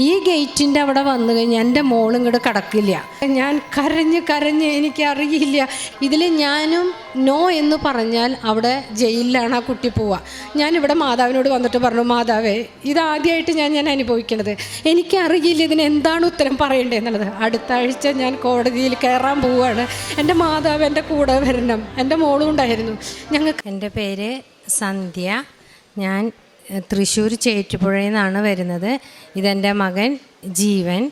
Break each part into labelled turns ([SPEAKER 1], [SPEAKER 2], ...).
[SPEAKER 1] ഈ ഗേറ്റിന്റെ അവിടെ വന്നു കഴിഞ്ഞാൽ എന്റെ മോളും കൂടെ കടക്കില്ല. ഞാൻ കരഞ്ഞ് കരഞ്ഞ് എനിക്കറിയില്ല. ഇതിൽ ഞാനും നോ എന്ന് പറഞ്ഞാൽ അവിടെ ജയിലിലാണ് ആ കുട്ടി പോവുക ഞാനിവിടെ മാതാവിനോട് വന്നിട്ട് പറഞ്ഞു മാതാവേ ഇതാദ്യമായിട്ട് ഞാൻ ഞാൻ അനുഭവിക്കണത്. എനിക്കറിയില്ല ഇതിന് എന്താണ് ഉത്തരം പറയേണ്ടത് എന്നുള്ളത്. അടുത്ത ആഴ്ച ഞാൻ കോടതിയിൽ കയറാൻ പോവുകയാണ് എന്റെ മാതാവ് എന്റെ കൂടെ വരണം. എന്റെ മോളും ഉണ്ടായിരുന്നു. ഞങ്ങൾക്ക് എന്റെ പേര് സന്ധ്യ. ഞാൻ തൃശ്ശൂർ ചേറ്റുപുഴയിൽ നിന്നാണ് വരുന്നത്. ഇതെന്റെ മകൻ ജീവൻ.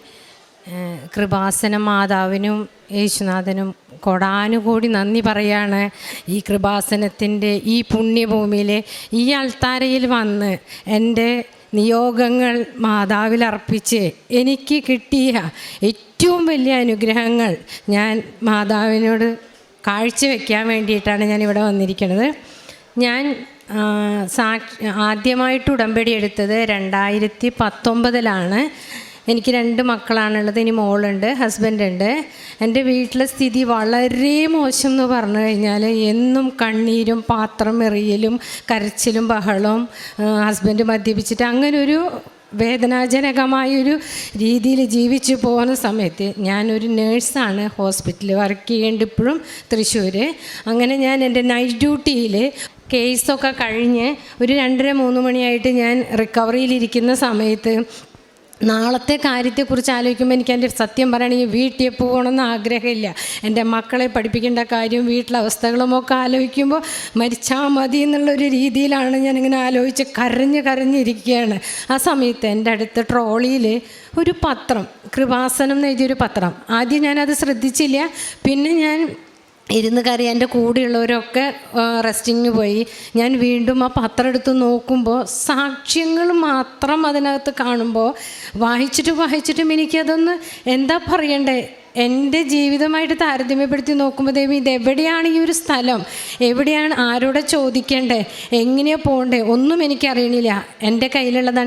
[SPEAKER 1] കൃപാസന മാതാവിനും യേശുനാഥനും കൊടാനുകൂടി നന്ദി പറയാണ്. ഈ കൃപാസനത്തിന്റെ ഈ പുണ്യഭൂമിയിൽ ഈ അൾത്താരയിൽ വന്ന് എന്റെ നിയോഗങ്ങൾ മാതാവിൽ അർപ്പിച്ച് എനിക്ക് കിട്ടിയ ഏറ്റവും വലിയ അനുഗ്രഹങ്ങൾ ഞാൻ മാതാവിനോട് കാഴ്ചവെക്കാൻ വേണ്ടിയിട്ടാണ് ഞാൻ ഇവിടെ വന്നിരിക്കുന്നത്. ഞാൻ സാക്ഷി ആദ്യമായിട്ട് ഉടമ്പടി എടുത്തത് രണ്ടായിരത്തി പത്തൊമ്പതിലാണ് എനിക്ക് രണ്ട് മക്കളാണുള്ളത് ഇനി മോളുണ്ട് ഹസ്ബൻഡ് ഉണ്ട് എന്റെ വീട്ടിലെ സ്ഥിതി വളരെ മോശം എന്ന് പറഞ്ഞു കഴിഞ്ഞാൽ എന്നും കണ്ണീരും പാത്രം എറിയലും കരച്ചിലും ബഹളവും ഹസ്ബൻഡ് മദ്യപിച്ചിട്ട് അങ്ങനൊരു വേദനാജനകമായൊരു രീതിയിൽ ജീവിച്ചു പോകുന്ന സമയത്ത് ഞാനൊരു നേഴ്സാണ് ഹോസ്പിറ്റലിൽ വർക്ക് ചെയ്യേണ്ട ഇപ്പോഴും തൃശ്ശൂർ അങ്ങനെ ഞാൻ എന്റെ നൈറ്റ് ഡ്യൂട്ടിയിൽ കേസൊക്കെ കഴിഞ്ഞ് ഒരു രണ്ടര മൂന്ന് മണിയായിട്ട് ഞാൻ റിക്കവറിയിലിരിക്കുന്ന സമയത്ത് നാളത്തെ കാര്യത്തെക്കുറിച്ച് ആലോചിക്കുമ്പോൾ എനിക്ക് എന്റെ സത്യം പറയുകയാണെങ്കിൽ വീട്ടിൽ പോകണമെന്ന് ആഗ്രഹമില്ല. എന്റെ മക്കളെ പഠിപ്പിക്കേണ്ട കാര്യവും വീട്ടിലെ അവസ്ഥകളുമൊക്കെ ആലോചിക്കുമ്പോൾ മരിച്ചാൽ മതി എന്നുള്ളൊരു രീതിയിലാണ് ഞാനിങ്ങനെ ആലോചിച്ച് കരഞ്ഞ് കരഞ്ഞിരിക്കുകയാണ്. ആ സമയത്ത് എന്റെ അടുത്ത് ട്രോളിയിൽ ഒരു പത്രം കൃപാസനം എന്ന് എഴുതിയൊരു പത്രം. ആദ്യം ഞാനത് ശ്രദ്ധിച്ചില്ല. പിന്നെ ഞാൻ ഇരുന്ന് കറി എന്റെ കൂടെയുള്ളവരൊക്കെ റെസ്റ്റിങ്ങിന് പോയി. ഞാൻ വീണ്ടും ആ പത്രം എടുത്ത് നോക്കുമ്പോൾ സാക്ഷ്യങ്ങൾ മാത്രം അതിനകത്ത് കാണുമ്പോൾ വായിച്ചിട്ട് വായിച്ചിട്ടും എനിക്കതൊന്ന് എന്താ പറയണ്ടേ? എന്റെ ജീവിതമായിട്ട് താരതമ്യപ്പെടുത്തി നോക്കുമ്പോൾ ദൈവം ഇതെവിടെയാണ് ഈ ഒരു സ്ഥലം? എവിടെയാണ് ആരോടെ ചോദിക്കേണ്ടേ? എങ്ങനെയാണ് പോകണ്ടേ ഒന്നും എനിക്കറിയണില്ല. എന്റെ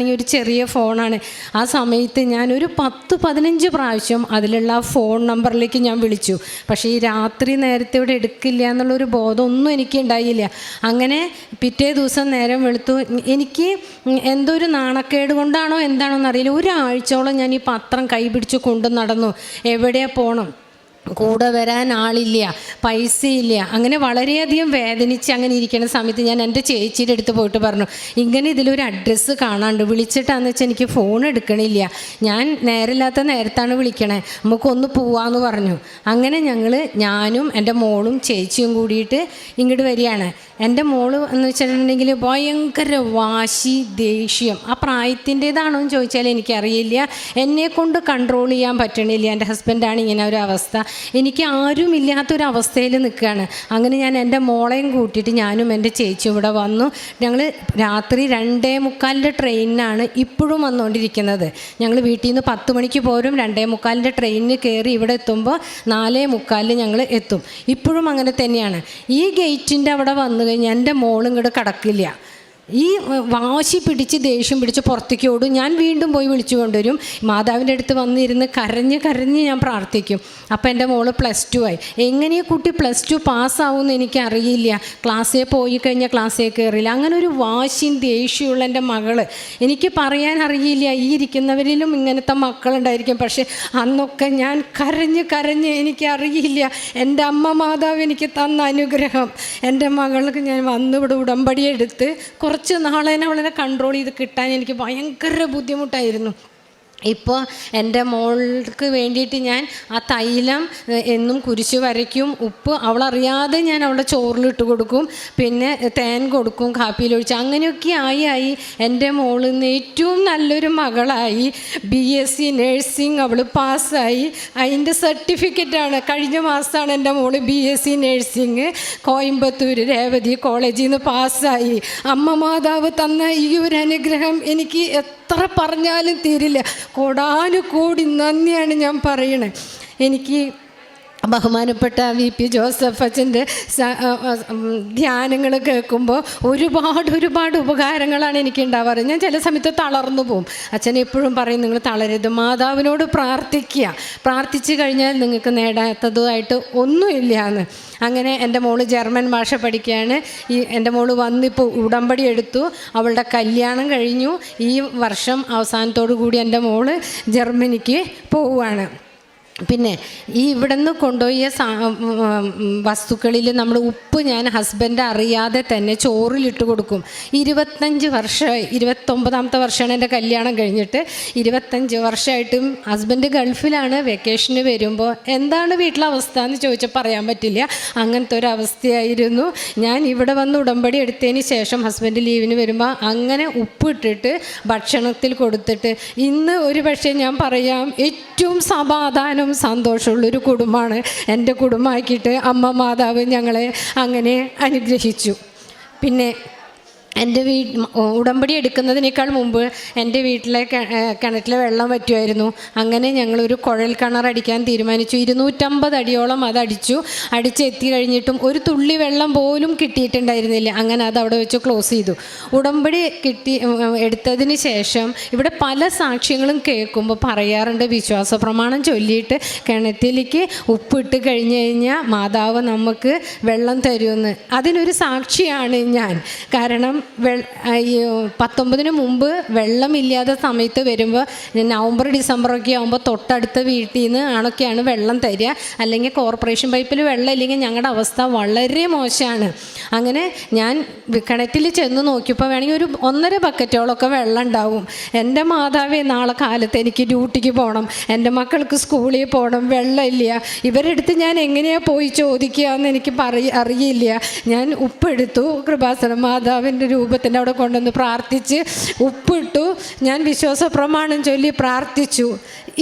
[SPEAKER 1] ഈ ഒരു ചെറിയ ഫോണാണ്. ആ സമയത്ത് ഞാനൊരു പത്ത് പതിനഞ്ച് പ്രാവശ്യം അതിലുള്ള ആ ഫോൺ നമ്പറിലേക്ക് ഞാൻ വിളിച്ചു. പക്ഷേ ഈ രാത്രി നേരത്തെ ഇവിടെ എടുക്കില്ല എന്നുള്ളൊരു ബോധമൊന്നും എനിക്ക് ഉണ്ടായില്ല അങ്ങനെ പിറ്റേ ദിവസം നേരം വെളുത്തു. എനിക്ക് എന്തോ ഒരു നാണക്കേട് കൊണ്ടാണോ എന്താണോ എന്നറിയില്ല ഒരാഴ്ചയോളം ഞാൻ ഈ പത്രം കൈപിടിച്ച് കൊണ്ടു നടന്നു. എവിടെയാ പോകണം കൂടെ വരാൻ ആളില്ല പൈസയില്ല. അങ്ങനെ വളരെയധികം വേദനിച്ച് അങ്ങനെ ഇരിക്കുന്ന സമയത്ത് ഞാൻ എന്റെ ചേച്ചിയുടെ അടുത്ത് പോയിട്ട് പറഞ്ഞു ഇങ്ങനെ ഇതിലൊരു അഡ്രസ്സ് കാണാണ്ട് വിളിച്ചിട്ടാന്ന് വെച്ചാൽ എനിക്ക് ഫോൺ എടുക്കണില്ല. ഞാൻ നേരമില്ലാത്ത നേരത്താണ് വിളിക്കണേ. നമുക്കൊന്ന് പോവാന്ന് പറഞ്ഞു. അങ്ങനെ ഞങ്ങൾ ഞാനും എന്റെ മോളും ചേച്ചിയും കൂടിയിട്ട് ഇങ്ങോട്ട് വരികയാണ്. എന്റെ മോൾ എന്ന് വെച്ചിട്ടുണ്ടെങ്കിൽ ഭയങ്കര വാശി ദേഷ്യം ആ പ്രായത്തിന്റേതാണോ എന്ന് ചോദിച്ചാൽ എനിക്കറിയില്ല. എന്നെ കൊണ്ട് കൺട്രോൾ ചെയ്യാൻ പറ്റണില്ല. എന്റെ ഹസ്ബൻഡാണ് ഇങ്ങനെ ഒരു അവസ്ഥ. എനിക്ക് ആരും ഇല്ലാത്തൊരവസ്ഥയിൽ നിൽക്കുകയാണ്. അങ്ങനെ ഞാൻ എന്റെ മോളെയും കൂട്ടിയിട്ട് ഞാനും എന്റെ ചേച്ചിയും ഇവിടെ വന്നു. ഞങ്ങൾ രാത്രി രണ്ടേ മുക്കാലിന്റെ ട്രെയിനിനാണ് ഇപ്പോഴും വന്നുകൊണ്ടിരിക്കുന്നത്. ഞങ്ങൾ വീട്ടിൽ നിന്ന് പത്ത് മണിക്ക് പോരും രണ്ടേ മുക്കാലിന്റെ ട്രെയിനിന് കയറി ഇവിടെ എത്തുമ്പോൾ നാലേ മുക്കാലിൽ ഞങ്ങൾ എത്തും. ഇപ്പോഴും അങ്ങനെ തന്നെയാണ്. ഈ ഗേറ്റിന്റെ അവിടെ വന്നു കഴിഞ്ഞാൽ എന്റെ മോളും ഇങ്ങോട്ട് കടക്കില്ല. ഈ വാശി പിടിച്ച് ദേഷ്യം പിടിച്ച് പുറത്തേക്ക് ഓടും. ഞാൻ വീണ്ടും പോയി വിളിച്ചു കൊണ്ടുവരും. മാതാവിന്റെ അടുത്ത് വന്നിരുന്ന് കരഞ്ഞ് കരഞ്ഞ് ഞാൻ പ്രാർത്ഥിക്കും. അപ്പോൾ എന്റെ മോൾ പ്ലസ് ടു ആയി. എങ്ങനെയാ കുട്ടി പ്ലസ് ടു പാസ്സാവുമെന്ന് എനിക്കറിയില്ല. ക്ലാസ്സിൽ പോയി കഴിഞ്ഞാൽ ക്ലാസ്സിൽ കയറിയില്ല അങ്ങനെ ഒരു വാശിയും ദേഷ്യമുള്ള എന്റെ മകൾ എനിക്ക് പറയാൻ അറിയില്ല. ഈ ഇരിക്കുന്നവരിലും ഇങ്ങനത്തെ മക്കളുണ്ടായിരിക്കും. പക്ഷേ അന്നൊക്കെ ഞാൻ കരഞ്ഞ് കരഞ്ഞ് എനിക്കറിയില്ല. എന്റെ അമ്മ മാതാവ് എനിക്ക് തന്ന അനുഗ്രഹം. എന്റെ മകൾക്ക് ഞാൻ വന്നിവിടെ ഉടമ്പടി എടുത്ത് കുറച്ച് നാളെ അവളെ കൺട്രോൾ ചെയ്ത് കിട്ടാൻ എനിക്ക് ഭയങ്കര ബുദ്ധിമുട്ടായിരുന്നു. ഇപ്പോൾ എന്റെ മോൾക്ക് വേണ്ടിയിട്ട് ഞാൻ ആ തൈലം എന്നും കുരിശ് വരയ്ക്കും. ഉപ്പ് അവളറിയാതെ ഞാൻ അവളുടെ ചോറിലിട്ട് കൊടുക്കും. പിന്നെ തേൻ കൊടുക്കും കാപ്പിയിലൊഴിച്ച് അങ്ങനെയൊക്കെ ആയി ആയി എന്റെ മോളിൽ നിന്ന് ഏറ്റവും നല്ലൊരു മകളായി. ബി എസ് സി നേഴ്സിംഗ് അവൾ പാസ്സായി. അതിന്റെ സർട്ടിഫിക്കറ്റാണ്. കഴിഞ്ഞ മാസമാണ് എന്റെ മോൾ B S C nursing Coimbatore Revathi കോളേജിൽ നിന്ന് പാസ്സായി. അമ്മ മാതാവ് തന്ന ഈ ഒരു അനുഗ്രഹം എനിക്ക് എത്ര പറഞ്ഞാലും തീരില്ല. കോടാനുകൂടി നന്ദിയാണ് ഞാൻ പറയണേ. എനിക്ക് ബഹുമാനപ്പെട്ട വി പി ജോസഫ് അച്ഛന്റെ ധ്യാനങ്ങൾ കേൾക്കുമ്പോൾ ഒരുപാട് ഒരുപാട് ഉപകാരങ്ങളാണ് എനിക്ക് ഉണ്ടാവാറ് ഞാൻ ചില സമയത്ത് തളർന്നു പോകും അച്ഛൻ എപ്പോഴും പറയും നിങ്ങൾ തളരരുത് മാതാവിനോട് പ്രാർത്ഥിക്കുക. പ്രാർത്ഥിച്ചു കഴിഞ്ഞാൽ നിങ്ങൾക്ക് നേടാത്തതുമായിട്ട് ഒന്നുമില്ല എന്ന് അങ്ങനെ എന്റെ മോൾ ജർമ്മൻ ഭാഷ പഠിക്കുകയാണ്. ഈ എന്റെ മോൾ വന്നിപ്പോൾ ഉടമ്പടി എടുത്തു. അവളുടെ കല്യാണം കഴിഞ്ഞു. ഈ വർഷം അവസാനത്തോടു കൂടി എന്റെ മോൾ ജർമ്മനിക്ക് പോവുകയാണ്. പിന്നെ ഈ ഇവിടെ നിന്ന് കൊണ്ടുപോയ വസ്തുക്കളിൽ നമ്മൾ ഉപ്പ് ഞാൻ ഹസ്ബൻഡ് അറിയാതെ തന്നെ ചോറിലിട്ട് കൊടുക്കും. ഇരുപത്തഞ്ച് വർഷം ഇരുപത്തൊമ്പതാമത്തെ വർഷമാണ് എന്റെ കല്യാണം കഴിഞ്ഞിട്ട്. ഇരുപത്തഞ്ച് വർഷമായിട്ടും ഹസ്ബൻഡ് ഗൾഫിലാണ് വെക്കേഷന് വരുമ്പോൾ എന്താണ് വീട്ടിലെ അവസ്ഥ എന്ന് ചോദിച്ചാൽ പറയാൻ പറ്റില്ല. അങ്ങനത്തെ ഒരു അവസ്ഥയായിരുന്നു. ഞാൻ ഇവിടെ വന്ന് ഉടമ്പടി എടുത്തതിന് ശേഷം ഹസ്ബൻഡ് ലീവിന് വരുമ്പോൾ അങ്ങനെ ഉപ്പ് ഇട്ടിട്ട് ഭക്ഷണത്തിൽ കൊടുത്തിട്ട് ഇന്ന് ഒരു പക്ഷേ ഞാൻ പറയാം ഏറ്റവും സമാധാനം സന്തോഷമുള്ളൊരു കുടുംബമാണ്. എന്റെ കുടുംബമാക്കിയിട്ട് അമ്മ മാതാവ് ഞങ്ങളെ അങ്ങനെ അനുഗ്രഹിച്ചു. പിന്നെ എന്റെ വീ ഉടമ്പടി എടുക്കുന്നതിനേക്കാൾ മുമ്പ് എന്റെ വീട്ടിലെ കിണറ്റിലെ വെള്ളം പറ്റുമായിരുന്നു അങ്ങനെ ഞങ്ങളൊരു കുഴൽ കിണർ അടിക്കാൻ തീരുമാനിച്ചു. ഇരുന്നൂറ്റമ്പത് അടിയോളം അത് അടിച്ചു. അടിച്ചെത്തി കഴിഞ്ഞിട്ടും ഒരു തുള്ളി വെള്ളം പോലും കിട്ടിയിട്ടുണ്ടായിരുന്നില്ല. അങ്ങനെ അത് അവിടെ വെച്ച് ക്ലോസ് ചെയ്തു. ഉടമ്പടി കിട്ടി എടുത്തതിന് ശേഷം ഇവിടെ പല സാക്ഷ്യങ്ങളും കേൾക്കുമ്പോൾ പറയാറുണ്ട് വിശ്വാസ പ്രമാണം ചൊല്ലിയിട്ട് കിണറ്റിലേക്ക് ഉപ്പിട്ട് കഴിഞ്ഞ് കഴിഞ്ഞാൽ മാതാവ് നമുക്ക് വെള്ളം തരുമെന്ന്. അതിനൊരു സാക്ഷിയാണ് ഞാൻ. കാരണം പത്തൊമ്പതിന് മുമ്പ് വെള്ളമില്ലാത്ത സമയത്ത് വരുമ്പോൾ നവംബർ ഡിസംബർ ഒക്കെ ആകുമ്പോൾ തൊട്ടടുത്ത വീട്ടിൽ നിന്ന് ആണൊക്കെയാണ് വെള്ളം തരിക. അല്ലെങ്കിൽ കോർപ്പറേഷൻ പൈപ്പിൽ വെള്ളം ഇല്ലെങ്കിൽ ഞങ്ങളുടെ അവസ്ഥ വളരെ മോശമാണ് അങ്ങനെ ഞാൻ കിണറ്റിൽ ചെന്ന് നോക്കിയപ്പോൾ വേണമെങ്കിൽ ഒരു ഒന്നര ബക്കറ്റോളൊക്കെ വെള്ളം ഉണ്ടാവും. എന്റെ മാതാവേ നാളെ കാലത്ത് എനിക്ക് ഡ്യൂട്ടിക്ക് പോകണം എന്റെ മക്കൾക്ക് സ്കൂളിൽ പോകണം വെള്ളമില്ല ഇവരെടുത്ത് ഞാൻ എങ്ങനെയാണ് പോയി ചോദിക്കുക എന്ന് എനിക്ക് പറയ അറിയില്ല. ഞാൻ ഉപ്പെടുത്തു. കൃപാസന മാതാവിന്റെ രൂപത്തിന്റെ അവിടെ കൊണ്ടുവന്ന് പ്രാർത്ഥിച്ച് ഉപ്പിട്ടു. ഞാൻ വിശ്വാസ പ്രമാണം ചൊല്ലി പ്രാർത്ഥിച്ചു.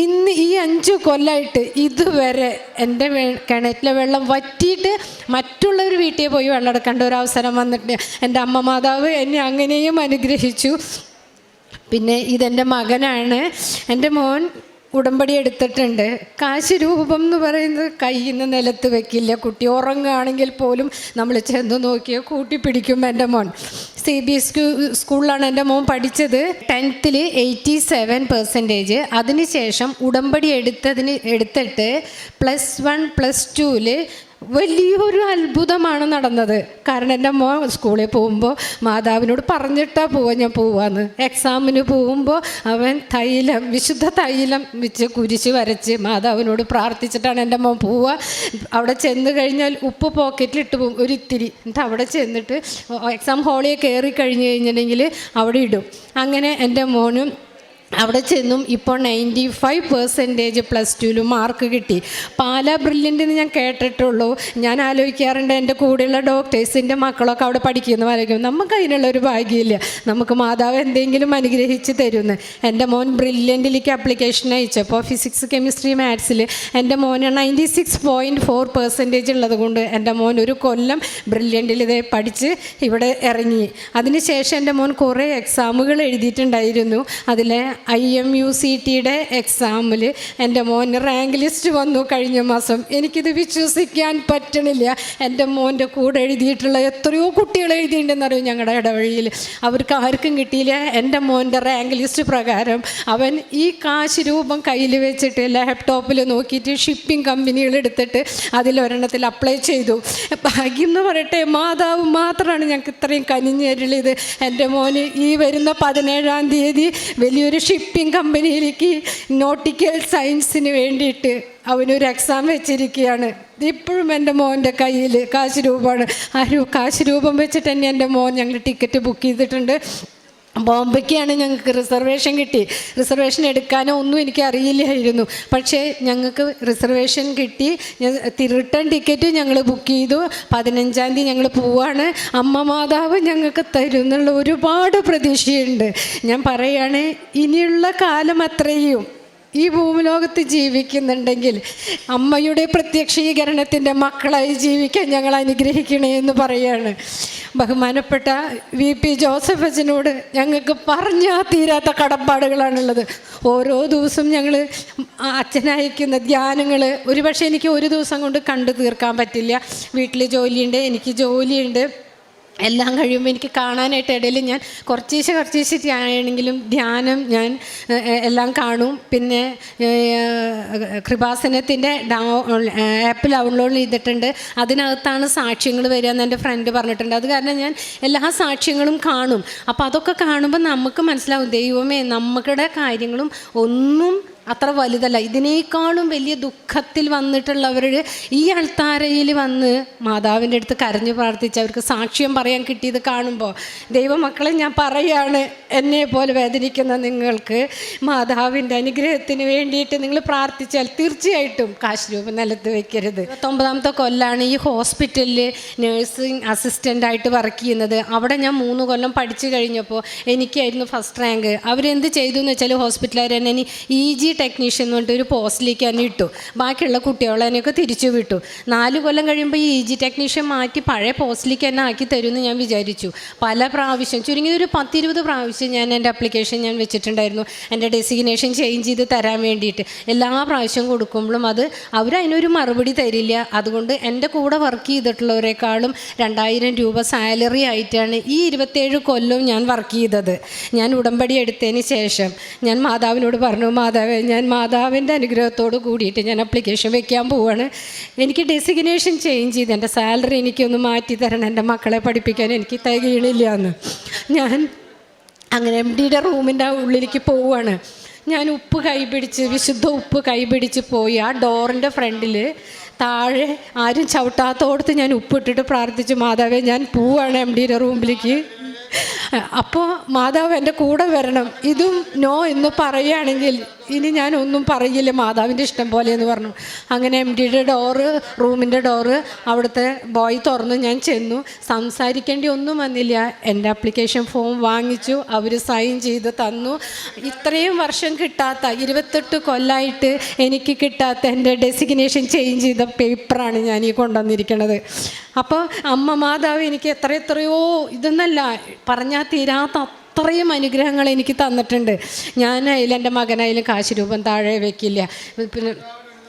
[SPEAKER 1] ഇന്ന് ഈ അഞ്ച് കൊല്ലമായിട്ട് ഇതുവരെ എന്റെ കിണറ്റിലെ വെള്ളം വറ്റിയിട്ട് മറ്റുള്ളവർ വീട്ടിൽ പോയി വെള്ളം എടുക്കേണ്ട ഒരു അവസരം വന്നിട്ട് എന്റെ അമ്മ മാതാവ് എന്നെ അങ്ങനെയും അനുഗ്രഹിച്ചു. പിന്നെ ഇതെന്റെ മകനാണ്. എന്റെ മോൻ ഉടമ്പടി എടുത്തിട്ടുണ്ട്. കാശ് രൂപം എന്ന് പറയുന്നത് കയ്യിൽ നിന്ന് നിലത്ത് വെക്കില്ല. കുട്ടി ഉറങ്ങുകയാണെങ്കിൽ പോലും നമ്മൾ ചെന്ന് നോക്കിയാൽ കൂട്ടിപ്പിടിക്കും എന്റെ മോൻ. സി ബി എസ് സ്കൂളിലാണ് എന്റെ മോൻ പഠിച്ചത്. ടെൻത്തിൽ എയ്റ്റി സെവൻ പെർസെന്റേജ് അതിനുശേഷം ഉടമ്പടി എടുത്തതിന് എടുത്തിട്ട് പ്ലസ് വൺ പ്ലസ് ടുവിൽ വലിയൊരു അത്ഭുതമാണ് നടന്നത്. കാരണം എന്റെ അമ്മ സ്കൂളിൽ പോകുമ്പോൾ മാതാവിനോട് പറഞ്ഞിട്ടാ പോവാ ഞാൻ പോവാന്ന്. എക്സാമിന് പോകുമ്പോൾ അവൻ തൈലം വിശുദ്ധ തൈലം വെച്ച് കുരിശ് വരച്ച് മാതാവിനോട് പ്രാർത്ഥിച്ചിട്ടാണ് എന്റെ അമ്മ പോവുക അവിടെ ചെന്ന് കഴിഞ്ഞാൽ ഉപ്പ് പോക്കറ്റിലിട്ട് പോകും. ഒരു ഇത്തിരി. എന്നിട്ട് അവിടെ ചെന്നിട്ട് എക്സാം ഹാളിൽ കയറി കഴിഞ്ഞ് കഴിഞ്ഞിട്ടുണ്ടെങ്കിൽ അവിടെ ഇടും. അങ്ങനെ എന്റെ മോനും അവിടെ ചെന്നും ഇപ്പോൾ നയന്റി ഫൈവ് പെർസെന്റേജ് പ്ലസ് ടുവിൽ മാർക്ക് കിട്ടി. പാല ബ്രില്യന്റ് ഞാൻ കേട്ടിട്ടുള്ളൂ. ഞാൻ ആലോചിക്കാറുണ്ട് എന്റെ കൂടെയുള്ള ഡോക്ടേഴ്സിന്റെ മക്കളൊക്കെ അവിടെ പഠിക്കുന്നു ആലോചിക്കും. നമുക്ക് അതിനുള്ള ഒരു ഭാഗ്യമില്ല. നമുക്ക് മാതാവ് എന്തെങ്കിലും അനുഗ്രഹിച്ച് തരുമെന്ന്. എന്റെ മോൻ ബ്രില്യന്റിലേക്ക് അപ്ലിക്കേഷൻ അയച്ചപ്പോൾ ഫിസിക്സ് കെമിസ്ട്രി മാത്സിൽ എന്റെ മോന് ninety six point four percentage ഉള്ളത് കൊണ്ട് എന്റെ മോൻ ഒരു കൊല്ലം ബ്രില്യന്റിൽ ഇതേ പഠിച്ച് ഇവിടെ ഇറങ്ങി. അതിനുശേഷം എന്റെ മോൻ കുറേ എക്സാമുകൾ എഴുതിയിട്ടുണ്ടായിരുന്നു. അതിലെ ഐ എം യു സി ടിയുടെ എക്സാമിൽ എന്റെ മോൻ റാങ്ക് ലിസ്റ്റ് വന്നു കഴിഞ്ഞ മാസം. എനിക്കിത് വിശ്വസിക്കാൻ പറ്റണില്ല. എന്റെ മോന്റെ കൂടെ എഴുതിയിട്ടുള്ള എത്രയോ കുട്ടികൾ എഴുതിയിട്ടുണ്ടെന്നറിയും ഞങ്ങളുടെ ഇടവഴിയിൽ അവർക്ക് ആർക്കും കിട്ടിയില്ല. എന്റെ മോന്റെ റാങ്ക് ലിസ്റ്റ് പ്രകാരം അവൻ ഈ കാശ് രൂപം കയ്യിൽ വെച്ചിട്ട് ലാപ്ടോപ്പിൽ നോക്കിയിട്ട് ഷിപ്പിംഗ് കമ്പനികൾ എടുത്തിട്ട് അതിലൊരെണ്ണത്തിൽ അപ്ലൈ ചെയ്തു. ഭാഗ്യം എന്ന് പറയട്ടെ മാതാവ് മാത്രമാണ് ഞങ്ങൾക്ക് ഇത്രയും കനിഞ്ഞരുളിയത്. എന്റെ മോന് ഈ വരുന്ന പതിനേഴാം തീയതി വലിയൊരു ഷിപ്പിംഗ് കമ്പനിയിലേക്ക് നോട്ടിക്കൽ സയൻസിന് വേണ്ടിയിട്ട് അവനൊരു എക്സാം വെച്ചിരിക്കുകയാണ്. ഇപ്പോഴും എന്റെ മോന്റെ കയ്യിൽ കാശ് രൂപമാണ് ആ കാശ് രൂപം വെച്ചിട്ട് തന്നെ എന്റെ മോൻ ഞങ്ങൾ ടിക്കറ്റ് ബുക്ക് ചെയ്തിട്ടുണ്ട്. ബോംബെക്കാണ് ഞങ്ങൾക്ക് റിസർവേഷൻ കിട്ടി. റിസർവേഷൻ എടുക്കാനോ ഒന്നും എനിക്ക് അറിയില്ലായിരുന്നു. പക്ഷേ ഞങ്ങൾക്ക് റിസർവേഷൻ കിട്ടി. റിട്ടേൺ ടിക്കറ്റ് ഞങ്ങൾ ബുക്ക് ചെയ്തു. പതിനഞ്ചാം തീയതി ഞങ്ങൾ പോവാണ്. അമ്മ മാതാവ് ഞങ്ങൾക്ക് തരും എന്നുള്ള ഒരുപാട് പ്രതീക്ഷയുണ്ട്. ഞാൻ പറയുകയാണ് ഇനിയുള്ള കാലം അത്രയും. ഈ ഭൂമിലോകത്ത് ജീവിക്കുന്നുണ്ടെങ്കിൽ അമ്മയുടെ പ്രത്യക്ഷീകരണത്തിന്റെ മക്കളായി ജീവിക്കാൻ ഞങ്ങൾ അനുഗ്രഹിക്കണേ എന്ന് പറയാണ്. ബഹുമാനപ്പെട്ട വി പി ജോസഫ് അച്ഛനോട് ഞങ്ങൾക്ക് പറഞ്ഞാൽ തീരാത്ത കടപ്പാടുകളാണുള്ളത്. ഓരോ ദിവസവും ഞങ്ങൾ അച്ഛനയക്കുന്ന ധ്യാനങ്ങൾ ഒരുപക്ഷെ എനിക്ക് ഒരു ദിവസം കൊണ്ട് കണ്ടു തീർക്കാൻ പറ്റില്ല. വീട്ടിൽ ജോലിയുണ്ട് എനിക്ക് ജോലിയുണ്ട്. എല്ലാം കഴിയുമ്പോൾ എനിക്ക് കാണാനായിട്ട് ഇടയിൽ ഞാൻ കുറച്ചീശെ കുറച്ചീശെ ആണെങ്കിലും ധ്യാനം ഞാൻ എല്ലാം കാണും. പിന്നെ കൃപാസനത്തിന്റെ ഡൗ ആപ്പ് ഡൗൺലോഡ് ചെയ്തിട്ടുണ്ട്. അതിനകത്താണ് സാക്ഷ്യങ്ങൾ വരിക എന്ന് എന്റെ ഫ്രണ്ട് പറഞ്ഞിട്ടുണ്ട്. അത് കാരണം ഞാൻ എല്ലാ സാക്ഷ്യങ്ങളും കാണും. അപ്പോൾ അതൊക്കെ കാണുമ്പോൾ നമുക്ക് മനസ്സിലാവും ദൈവമേ നമ്മുടെ കാര്യങ്ങളും ഒന്നും അത്ര വലുതല്ല. ഇതിനേക്കാളും വലിയ ദുഃഖത്തിൽ വന്നിട്ടുള്ളവർ ഈ അൾത്താരയിൽ വന്ന് മാതാവിന്റെ അടുത്ത് കരഞ്ഞു പ്രാർത്ഥിച്ച് അവർക്ക് സാക്ഷ്യം പറയാൻ കിട്ടിയത് കാണുമ്പോൾ ദൈവമക്കളെ ഞാൻ പറയാണ് എന്നെ പോലെ വേദനിക്കുന്ന നിങ്ങൾക്ക് മാതാവിന്റെ അനുഗ്രഹത്തിന് വേണ്ടിയിട്ട് നിങ്ങൾ പ്രാർത്ഥിച്ചാൽ തീർച്ചയായിട്ടും കാശ് രൂപ നിലത്ത് വെക്കരുത്. പത്തൊമ്പതാമത്തെ കൊല്ലാണ് ഈ ഹോസ്പിറ്റലിൽ നേഴ്സിംഗ് അസിസ്റ്റന്റായിട്ട് വർക്ക് ചെയ്യുന്നത്. അവിടെ ഞാൻ മൂന്ന് കൊല്ലം പഠിച്ചു കഴിഞ്ഞപ്പോൾ എനിക്കായിരുന്നു ഫസ്റ്റ് റാങ്ക്. അവരെന്ത് ചെയ്തു എന്ന് വെച്ചാൽ ഹോസ്പിറ്റലുകാർ ഇനി ഇ ജി ടെക്നീഷ്യൻ എന്ന് പറഞ്ഞിട്ട് ഒരു പോസ്റ്റിലേക്ക് തന്നെ ഇട്ടു. ബാക്കിയുള്ള കുട്ടികളെ എന്നെയൊക്കെ തിരിച്ചു വിട്ടു. നാല് കൊല്ലം കഴിയുമ്പോൾ ഈ ഇ ജി ടെക്നീഷ്യൻ മാറ്റി പഴയ പോസ്റ്റിലേക്ക് തന്നെ ആക്കി തരുമെന്ന് ഞാൻ വിചാരിച്ചു. പല പ്രാവശ്യം ചുരുങ്ങിയത് ഒരു പത്തിരുപത് പ്രാവശ്യം ഞാൻ എന്റെ അപ്ലിക്കേഷൻ ഞാൻ വെച്ചിട്ടുണ്ടായിരുന്നു. എന്റെ ഡെസിഗ്നേഷൻ ചേഞ്ച് ചെയ്ത് തരാൻ വേണ്ടിയിട്ട്. എല്ലാ പ്രാവശ്യം കൊടുക്കുമ്പോഴും അത് അവരതിനൊരു മറുപടി തരില്ല. അതുകൊണ്ട് എന്റെ കൂടെ വർക്ക് ചെയ്തിട്ടുള്ളവരെക്കാളും രണ്ടായിരം രൂപ സാലറി ആയിട്ടാണ് ഈ ഇരുപത്തേഴ് കൊല്ലവും ഞാൻ വർക്ക് ചെയ്തത്. ഞാൻ ഉടമ്പടി എടുത്തതിന് ശേഷം ഞാൻ മാതാവിനോട് പറഞ്ഞു മാതാവേ ഞാൻ മാതാവിന്റെ അനുഗ്രഹത്തോട് കൂടിയിട്ട് ഞാൻ അപ്ലിക്കേഷൻ വെക്കാൻ പോവുകയാണ് എനിക്ക് ഡെസിഗ്നേഷൻ ചേഞ്ച് ചെയ്ത് എന്റെ സാലറി എനിക്കൊന്ന് മാറ്റി തരണം എന്റെ മക്കളെ പഠിപ്പിക്കാൻ എനിക്ക് തികയണില്ല എന്ന് ഞാൻ അങ്ങനെ എം ഡിയുടെ റൂമിന്റെ ഉള്ളിലേക്ക് പോവുകയാണ് ഞാൻ ഉപ്പ് കൈപിടിച്ച് വിശുദ്ധ ഉപ്പ് കൈപിടിച്ച് പോയി. ആ ഡോറിന്റെ ഫ്രണ്ടിൽ താഴെ ആരും ചവിട്ടാത്തോടത്ത് ഞാൻ ഉപ്പിട്ടിട്ട് പ്രാർത്ഥിച്ചു മാതാവേ ഞാൻ പോവാണ് എം ഡിയുടെ റൂമിലേക്ക്. അപ്പോൾ മാതാവ് എന്റെ കൂടെ വരണം. ഇതും നോ എന്ന് പറയുകയാണെങ്കിൽ ഇനി ഞാൻ ഒന്നും പറയില്ല. മാതാവിന്റെ ഇഷ്ടം പോലെ എന്ന് പറഞ്ഞു. അങ്ങനെ എം ഡിയുടെ ഡോറ് റൂമിന്റെ ഡോറ് അവിടുത്തെ ബോയ് തുറന്നു. ഞാൻ ചെന്നു. സംസാരിക്കേണ്ടി ഒന്നും വന്നില്ല. എന്റെ അപ്ലിക്കേഷൻ ഫോം വാങ്ങിച്ചു. അവർ സൈൻ ചെയ്ത് തന്നു. ഇത്രയും വർഷം കിട്ടാത്ത ഇരുപത്തെട്ട് കൊല്ലമായിട്ട് എനിക്ക് കിട്ടാത്ത എന്റെ ഡെസിഗ്നേഷൻ ചേഞ്ച് ചെയ്ത പേപ്പറാണ് ഞാൻ ഈ കൊണ്ടുവന്നിരിക്കുന്നത് അപ്പോൾ അമ്മ മാതാവ് എനിക്ക് എത്ര എത്രയോ ഇതൊന്നല്ല പറഞ്ഞാൽ തീരാത്ത അത്രയും അനുഗ്രഹങ്ങൾ എനിക്ക് തന്നിട്ടുണ്ട്. ഞാനായാലും എന്റെ മകനായാലും കാശ് രൂപം താഴെ വെക്കില്ല. പിന്നെ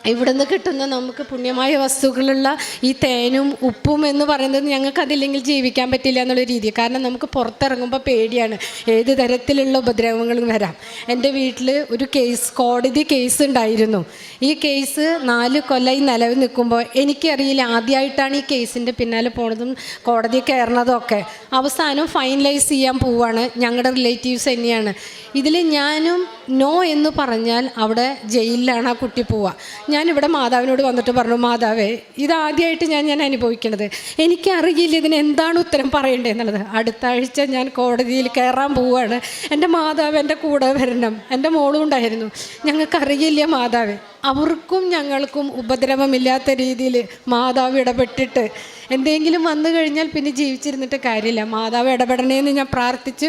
[SPEAKER 1] ഇവിടുന്ന് കിട്ടുന്ന നമുക്ക് പുണ്യമായ വസ്തുക്കളുള്ള ഈ തേനും ഉപ്പും എന്ന് പറയുന്നത് ഞങ്ങൾക്ക് അതില്ലെങ്കിൽ ജീവിക്കാൻ പറ്റില്ല എന്നുള്ള രീതി കാരണം നമുക്ക് പുറത്തിറങ്ങുമ്പോൾ പേടിയാണ്. ഏത് തരത്തിലുള്ള ഉപദ്രവങ്ങളും വരാം. എന്റെ വീട്ടിൽ ഒരു കേസ് കോടതി കേസ് ഉണ്ടായിരുന്നു. ഈ കേസ് നാല് കൊല്ലമായി നിലവിൽ നിൽക്കുമ്പോൾ എനിക്കറിയില്ല ആദ്യമായിട്ടാണ് ഈ കേസിന്റെ പിന്നാലെ പോണതും കോടതി കയറണതും ഒക്കെ. അവസാനം ഫൈനലൈസ് ചെയ്യാൻ പോവാണ്. ഞങ്ങളുടെ റിലേറ്റീവ്സ് തന്നെയാണ്. ഇതിൽ ഞാനും നോ എന്ന് പറഞ്ഞാൽ അവിടെ ജയിലിലാണ് ആ കുട്ടി പോവുക. ഞാനിവിടെ മാതാവിനോട് വന്നിട്ട് പറഞ്ഞു മാതാവേ ഇതാദ്യമായിട്ട് ഞാൻ ഞാൻ അനുഭവിക്കണത്. എനിക്കറിയില്ല ഇതിന് എന്താണ് ഉത്തരം പറയേണ്ടത് എന്നുള്ളത് അടുത്ത ആഴ്ച ഞാൻ കോടതിയിൽ കയറാൻ പോവുകയാണ്. എന്റെ മാതാവ് എന്റെ കൂടെ വരണം. എന്റെ മോളും ഉണ്ടായിരുന്നു. ഞങ്ങൾക്കറിയില്ല മാതാവ്. അവർക്കും ഞങ്ങൾക്കും ഉപദ്രവമില്ലാത്ത രീതിയിൽ മാതാവ് ഇടപെട്ടിട്ട് എന്തെങ്കിലും വന്നു കഴിഞ്ഞാൽ പിന്നെ ജീവിച്ചിരുന്നിട്ട് കാര്യമില്ല. മാതാവ് ഇടപെടണേന്ന് ഞാൻ പ്രാർത്ഥിച്ച്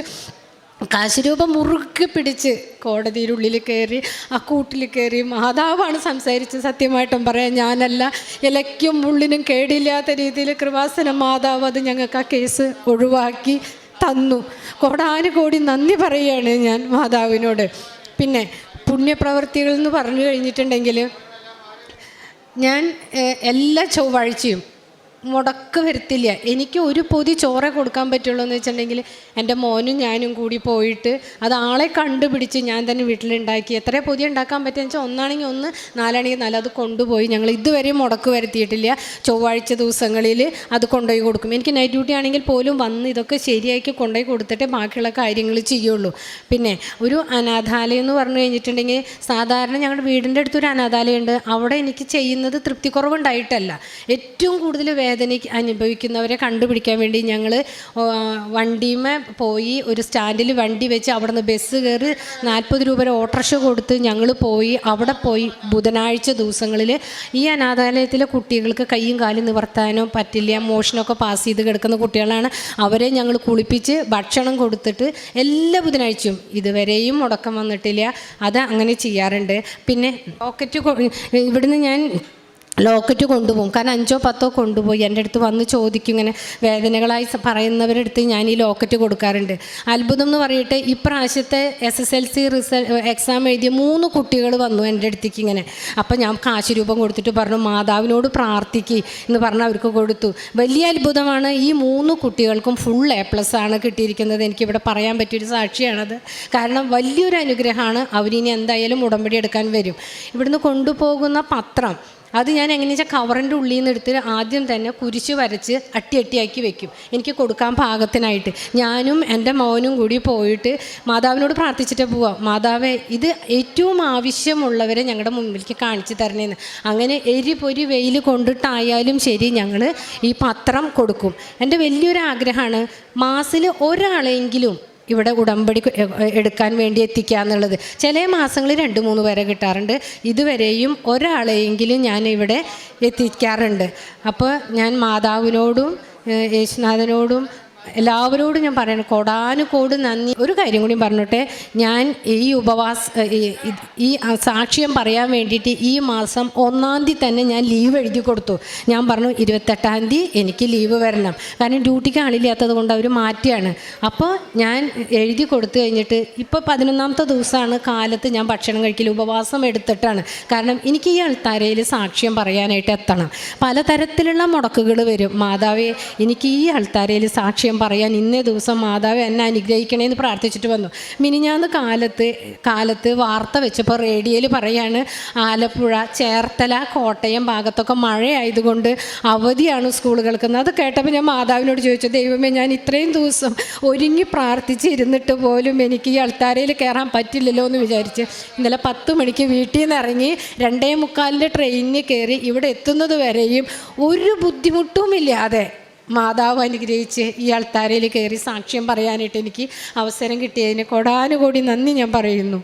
[SPEAKER 1] കാശുരൂപം മുറുക്കി പിടിച്ച് കോടതിയുടെ ഉള്ളിൽ കയറി ആ കൂട്ടിൽ കയറി മാതാവാണ് സംസാരിച്ച് സത്യമായിട്ടും പറയാം ഞാനല്ല ഇലയ്ക്കും ഉള്ളിനും കേടില്ലാത്ത രീതിയിൽ കൃപാസന മാതാവ് അത് ഞങ്ങൾക്ക് ആ കേസ് ഒഴിവാക്കി തന്നു. കോടാനുകോടി നന്ദി പറയുകയാണ് ഞാൻ മാതാവിനോട്. പിന്നെ പുണ്യപ്രവർത്തികൾ എന്ന് പറഞ്ഞു കഴിഞ്ഞിട്ടുണ്ടെങ്കിൽ ഞാൻ എല്ലാ ചൊവ്വാഴ്ചയും മുടക്ക് വരുത്തില്ല. എനിക്ക് ഒരു പൊതി ചോറേ കൊടുക്കാൻ പറ്റുള്ളൂ എന്ന് വെച്ചിട്ടുണ്ടെങ്കിൽ എന്റെ മോനും ഞാനും കൂടി പോയിട്ട് അത് ആളെ കണ്ടുപിടിച്ച് ഞാൻ തന്നെ വീട്ടിലുണ്ടാക്കി എത്ര പൊതി ഉണ്ടാക്കാൻ പറ്റുക വെച്ചാൽ ഒന്നാണെങ്കിൽ ഒന്ന് നാലാണെങ്കിൽ നാല് അത് കൊണ്ടുപോയി ഞങ്ങൾ ഇതുവരെ മുടക്ക് വരുത്തിയിട്ടില്ല. ചൊവ്വാഴ്ച ദിവസങ്ങളിൽ അത് കൊണ്ടുപോയി കൊടുക്കും. എനിക്ക് നൈറ്റ് ഡ്യൂട്ടി ആണെങ്കിൽ പോലും വന്ന് ഇതൊക്കെ ശരിയാക്കി കൊണ്ടുപോയി കൊടുത്തിട്ട് ബാക്കിയുള്ള കാര്യങ്ങൾ ചെയ്യുള്ളൂ. പിന്നെ ഒരു അനാഥാലയം എന്ന് പറഞ്ഞു കഴിഞ്ഞിട്ടുണ്ടെങ്കിൽ സാധാരണ ഞങ്ങളുടെ വീടിന്റെ അടുത്തൊരു അനാഥാലയമുണ്ട്. അവിടെ എനിക്ക് ചെയ്യുന്നത് തൃപ്തിക്കുറവുണ്ടായിട്ടല്ല. ഏറ്റവും കൂടുതൽ വേദന വേദന അനുഭവിക്കുന്നവരെ കണ്ടുപിടിക്കാൻ വേണ്ടി ഞങ്ങൾ വണ്ടിമേ പോയി ഒരു സ്റ്റാൻഡിൽ വണ്ടി വെച്ച് അവിടെ നിന്ന് ബസ് കയറി നാൽപ്പത് രൂപ ഓട്ടോറിക്ഷ കൊടുത്ത് ഞങ്ങൾ പോയി. അവിടെ പോയി ബുധനാഴ്ച ദിവസങ്ങളിൽ ഈ അനാഥാലയത്തിലെ കുട്ടികൾക്ക് കൈയും കാലും നിവർത്താനോ പറ്റില്ല മോഷനമൊക്കെ പാസ് ചെയ്ത് കിടക്കുന്ന കുട്ടികളാണ്. അവരെ ഞങ്ങൾ കുളിപ്പിച്ച് ഭക്ഷണം കൊടുത്തിട്ട് എല്ലാ ബുധനാഴ്ചയും ഇതുവരെയും മുടക്കം വന്നിട്ടില്ല. അത് അങ്ങനെ ചെയ്യാറുണ്ട്. പിന്നെ പോക്കറ്റ് ഇവിടുന്ന് ഞാൻ ലോക്കറ്റ് കൊണ്ടുപോകും. കാരണം അഞ്ചോ പത്തോ കൊണ്ടുപോയി. എന്റെ അടുത്ത് വന്ന് ചോദിക്കും ഇങ്ങനെ വേദനകളായി പറയുന്നവരുടെ അടുത്ത് ഞാൻ ഈ ലോക്കറ്റ് കൊടുക്കാറുണ്ട്. അത്ഭുതം എന്ന് പറയട്ടെ ഇപ്രാവശ്യത്തെ S S L C result exam എഴുതിയ മൂന്ന് കുട്ടികൾ വന്നു എന്റെ അടുത്തേക്ക് ഇങ്ങനെ. അപ്പം ഞാൻ കാശ് രൂപം കൊടുത്തിട്ട് പറഞ്ഞു മാതാവിനോട് പ്രാർത്ഥിക്ക് എന്ന് പറഞ്ഞ് അവർക്ക് കൊടുത്തു. വലിയ അത്ഭുതമാണ് ഈ മൂന്ന് കുട്ടികൾക്കും ഫുൾ എ പ്ലസ് ആണ് കിട്ടിയിരിക്കുന്നത്. എനിക്കിവിടെ പറയാൻ പറ്റിയൊരു സാക്ഷിയാണത്. കാരണം വലിയൊരു അനുഗ്രഹമാണ് അവരിനി എന്തായാലും ഉടമ്പടി എടുക്കാൻ വരും. ഇവിടുന്ന് കൊണ്ടുപോകുന്ന പത്രം അത് ഞാൻ എങ്ങനെയാ വെച്ചാൽ കവറിന്റെ ഉള്ളിൽ നിന്ന് എടുത്ത് ആദ്യം തന്നെ കുരിശ് വരച്ച് അട്ടി അട്ടിയാക്കി വെക്കും. എനിക്ക് കൊടുക്കാൻ പാകത്തിനായിട്ട്. ഞാനും എന്റെ മോനും കൂടി പോയിട്ട് മാതാവിനോട് പ്രാർത്ഥിച്ചിട്ട് പോവാം. മാതാവേ ഇത് ഏറ്റവും ആവശ്യമുള്ളവരെ ഞങ്ങളുടെ മുമ്പിലേക്ക് കാണിച്ചു തരണേന്ന്. അങ്ങനെ എരി പൊരി വെയിൽ കൊണ്ടിട്ടായാലും ശരി ഞങ്ങൾ ഈ പത്രം കൊടുക്കും. എന്റെ വലിയൊരു ആഗ്രഹമാണ് മാസത്തിൽ ഒരാളെങ്കിലും ഇവിടെ ഉടമ്പടി എടുക്കാൻ വേണ്ടി എത്തിക്കുക എന്നുള്ളത്. ചില മാസങ്ങളിൽ രണ്ട് മൂന്ന് പേരെ കിട്ടാറുണ്ട്. ഇതുവരെയും ഒരാളെയെങ്കിലും ഞാൻ ഇവിടെ എത്തിക്കാറുണ്ട്. അപ്പോൾ ഞാൻ മാതാവിനോടും യേശുനാഥനോടും എല്ലാവരോടും ഞാൻ പറയണം. കോടാനുകോട് നന്ദി. ഒരു കാര്യം കൂടി പറഞ്ഞോട്ടെ. ഞാൻ ഈ ഉപവാസ ഈ- സാക്ഷ്യം പറയാൻ വേണ്ടിയിട്ട് ഈ മാസം ഒന്നാം തീയതി തന്നെ ഞാൻ ലീവ് എഴുതി കൊടുത്തു. ഞാൻ പറഞ്ഞു ഇരുപത്തെട്ടാം തീയതി എനിക്ക് ലീവ് വരണം. കാരണം ഡ്യൂട്ടിക്ക് ആളില്ലാത്തത് കൊണ്ട് അവർ മാറ്റിയാണ്. അപ്പോൾ ഞാൻ എഴുതി കൊടുത്തു കഴിഞ്ഞിട്ട് ഇപ്പോൾ പതിനൊന്നാമത്തെ ദിവസമാണ് കാലത്ത് ഞാൻ ഭക്ഷണം കഴിക്കൽ ഉപവാസം എടുത്തിട്ടാണ്. കാരണം എനിക്ക് ഈ അൾത്താരയിൽ സാക്ഷ്യം പറയാനായിട്ട് എത്തണം. പലതരത്തിലുള്ള മുടക്കുകൾ വരും. മാതാവേ എനിക്ക് ഈ അൾത്താരയിൽ സാക്ഷ്യം പറയാൻ ഇന്നേ ദിവസം മാതാവ് എന്നെ അനുഗ്രഹിക്കണേന്ന് പ്രാർത്ഥിച്ചിട്ട് വന്നു. മിനിഞ്ഞാന്ന് കാലത്ത് കാലത്ത് വാർത്ത വെച്ചപ്പോൾ റേഡിയോയിൽ പറയാണ് ആലപ്പുഴ ചേർത്തല കോട്ടയം ഭാഗത്തൊക്കെ മഴയായതുകൊണ്ട് അവധിയാണ് സ്കൂളുകൾക്ക് അത് കേട്ടപ്പോൾ ഞാൻ മാതാവിനോട് ചോദിച്ചു ദൈവമേ ഞാൻ ഇത്രയും ദിവസം ഒരുങ്ങി പ്രാർത്ഥിച്ചിരുന്നിട്ട് പോലും എനിക്ക് ഈ അൾത്താരയിൽ കയറാൻ പറ്റില്ലല്ലോ എന്ന് വിചാരിച്ച് ഇന്നലെ പത്ത് മണിക്ക് വീട്ടിൽ നിന്ന് ഇറങ്ങി രണ്ടേ മുക്കാലിന്റെ ട്രെയിനിന് കയറി ഇവിടെ എത്തുന്നത് വരെയും ഒരു ബുദ്ധിമുട്ടുമില്ലാതെ മാതാവ് അനുഗ്രഹിച്ച് ഈ അൾത്താരയിൽ കയറി സാക്ഷ്യം പറയാനായിട്ട് എനിക്ക് അവസരം കിട്ടിയതിന് കൊടാനുകൂടി നന്ദി ഞാൻ പറയുന്നു.